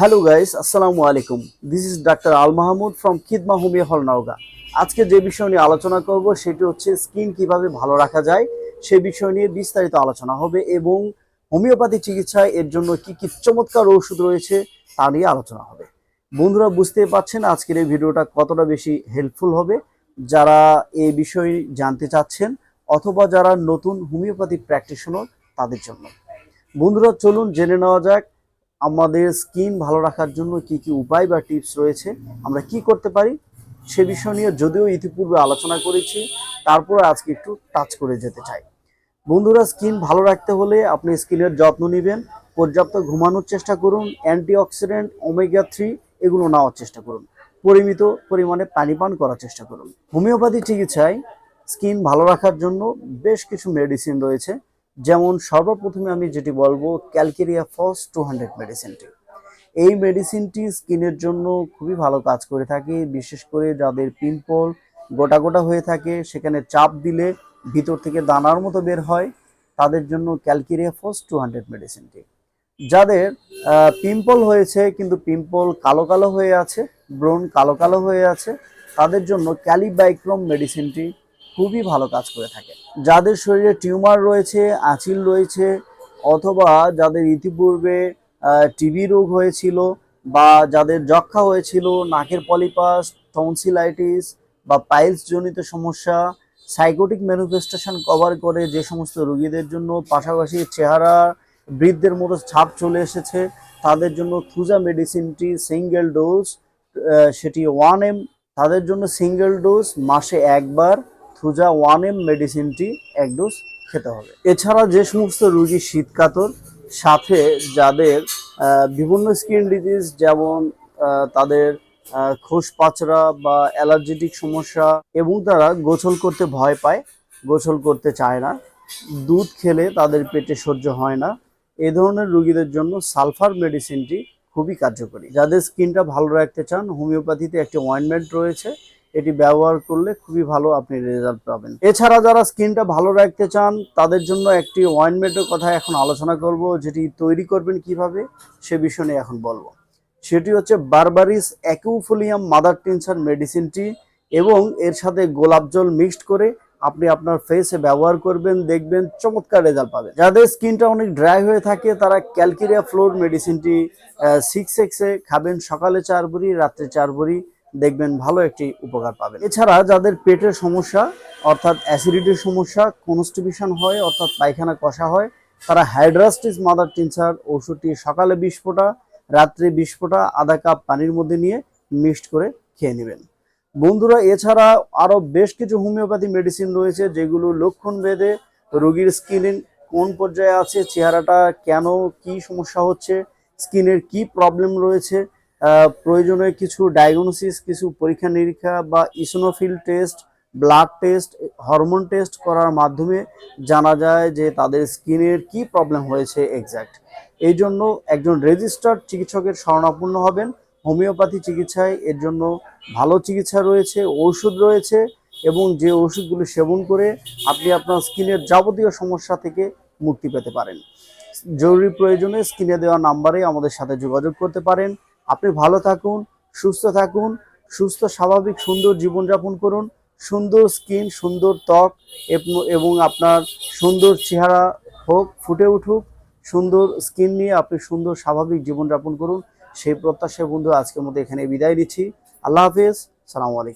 Hello guys আসসালামু আলাইকুম this is doctor Al Mahmud from Khidma homeo hall Naogaon আজকে যে বিষয় নিয়ে আলোচনা করব, সেটি হচ্ছে স্কিন কীভাবে ভালো রাখা যায় সে বিষয় নিয়ে বিস্তারিত আলোচনা হবে এবং হোমিওপ্যাথি চিকিৎসায় এর জন্য কি কি চমৎকার ওষুধ রয়েছে তা নিয়ে আলোচনা হবে। বন্ধুরা বুঝতে পারছেন আজকের এই ভিডিওটা কতটা বেশি হেল্পফুল হবে। যারা এই বিষয় জানতে চাচ্ছেন অথবা যারা নতুন হোমিওপ্যাথি প্র্যাকটিশনার তাদের জন্য। বন্ধুরা, চলুন জেনে নেওয়া যাক আমাদের স্কিন ভালো রাখার জন্য কি কি উপায় বা টিপস রয়েছে, আমরা কি করতে পারি সে বিষয় নিয়ে যদিও ইতিপূর্বে আলোচনা করেছি, তারপর আজকে একটু টাচ করে যেতে চাই। বন্ধুরা, স্কিন ভালো রাখতে হলে আপনি স্কিনের যত্ন নেবেন, পর্যাপ্ত ঘুমানোর চেষ্টা করুন, অ্যান্টিঅক্সিডেন্ট, ওমেগা থ্রি এগুলো নেওয়ার চেষ্টা করুন, পরিমিত পরিমাণে পানি পান করার চেষ্টা করুন। হোমিওপ্যাথি চিকিৎসায় স্কিন ভালো রাখার জন্য বেশ কিছু মেডিসিন রয়েছে যেমন সর্বপ্রথমে আমি যেটি বলব ক্যালকেরিয়া ফস টু হান্ড্রেড মেডিসিনটি এই মেডিসিনটি স্কিনের জন্য খুবই ভালো কাজ করে থাকে, বিশেষ করে যাদের পিম্পল গোটা গোটা হয়ে থাকে, সেখানে চাপ দিলে ভিতর থেকে দানার মতো বের হয়, তাদের জন্য ক্যালকেরিয়া ফস টু হান্ড্রেড মেডিসিনটি যাদের পিম্পল হয়েছে, কিন্তু পিম্পল কালো কালো হয়ে আছে, ব্রণ কালো কালো হয়ে আছে, তাদের জন্য ক্যালিবাইক্রোম মেডিসিনটি খুবই ভালো কাজ করে থাকে। যাদের শরীরে টিউমার রয়েছে, আঁচিল রয়েছে, অথবা যাদের ইতিপূর্বে টিবি রোগ হয়েছিল বা যাদের যক্ষা হয়েছিল, নাকের পলিপাস টনসিলাইটিস বা পাইলস জনিত সমস্যা সাইকোটিক ম্যানিফেস্টেশন কভার করে যে সমস্ত রোগীদের জন্য পাশাপাশি চেহারা বৃদ্ধের মতো ছাপ চলে এসেছে, তাদের জন্য থুজা মেডিসিনটি সিঙ্গেল ডোজ সেটি ওয়ান এম তাদের জন্য সিঙ্গেল ডোজ মাসে একবার থুজা ওয়ান এম মেডিসিনটি এক ডোজ খেতে হবে। এছাড়া যে সমস্ত রুগী শীতকাতর, সাথে যাদের বিভিন্ন স্কিন ডিজিজ যেমন তাদের খোস পাচড়া বা অ্যালার্জেটিক সমস্যা এবং তারা গোসল করতে ভয় পায়, গোসল করতে চায় না, দুধ খেলে তাদের পেটে সহ্য হয় না, এ ধরনের রুগীদের জন্য সালফার মেডিসিনটি খুবই কার্যকরী। যাদের স্কিনটা ভালো রাখতে চান হোমিওপ্যাথিতে একটি অয়েন্টমেন্ট রয়েছে এটি ব্যবহার করলে খুবই ভালো আপনি রেজাল্ট পাবেন। এছাড়া যারা স্কিনটা ভালো রাখতে চান, তাদের জন্য একটি অয়েন্টমেন্টের কথা এখন আলোচনা করব, যেটি তৈরি করবেন কীভাবে, সে বিষয় এখন বলব। সেটি হচ্ছে বারবারিস অ্যাকিউফোলিয়াম মাদার টিনসার মেডিসিনটি এবং এর সাথে গোলাপ জল মিক্সড করে আপনি আপনার ফেসে ব্যবহার করবেন, দেখবেন চমৎকার রেজাল্ট পাবেন। যাদের স্কিনটা অনেক ড্রাই হয়ে থাকে, তারা ক্যালকেরিয়া ফ্লোর মেডিসিনটি সিক্স এক্সে খাবেন সকালে চার বড়ি রাত্রে চার বড়ি দেখবেন ভালো একটি উপকার পাবেন। এছাড়া যাদের পেটের সমস্যা, অর্থাৎ অ্যাসিডিটির সমস্যা কনস্টিবিউশন হয়, অর্থাৎ পায়খানা কষা হয়, তারা হাইড্রাস্টিস, মাদার টিনসার ওষুধটি সকালে বিশ ফোঁটা, রাত্রে বিশ ফোঁটা, আধা কাপ পানির মধ্যে নিয়ে মিক্সড করে খেয়ে নেবেন। বন্ধুরা, এছাড়া আরও বেশ কিছু হোমিওপ্যাথি মেডিসিন রয়েছে, যেগুলো লক্ষণ ভেদে রোগীর স্কিনের কোন পর্যায়ে আছে, চেহারাটা কেন, কি সমস্যা হচ্ছে, স্কিনের কি প্রবলেম রয়েছে আহ, প্রয়োজনে কিছু ডায়াগনোসিস কিছু পরীক্ষা নিরীক্ষা বা eosinophil test blood test hormone test করার মাধ্যমে জানা যায় যে তাদের স্কিনের কি প্রবলেম হয়েছে এক্স্যাক্ট এই জন্য একজন রেজিস্টার্ড চিকিৎসকের শরণাপন্ন হবেন। হোমিওপ্যাথি চিকিৎসায় এর জন্য ভালো চিকিৎসা রয়েছে ওষুধ রয়েছে এবং যে ওষুধগুলো সেবন করে আপনি আপনার স্কিনের যাবতীয় সমস্যা থেকে মুক্তি পেতে পারেন। জরুরি প্রয়োজনে স্ক্রিনে দেওয়া নাম্বারে আমাদের সাথে যোগাযোগ করতে পারেন। আপনি ভালো থাকুন, সুস্থ থাকুন, সুস্থ, স্বাভাবিক, সুন্দর জীবনযাপন করুন, সুন্দর স্কিন, সুন্দর ত্বক এবং- আপনার সুন্দর চেহারা হোক, ফুটে উঠুক, সুন্দর স্কিন নিয়ে আপনি সুন্দর, স্বাভাবিক জীবনযাপন করুন। সেই প্রত্যাশা বন্ধু, আজকের মতো এখানে বিদায় দিচ্ছি আল্লাহ হাফিজ। সালামু আলাইকুম।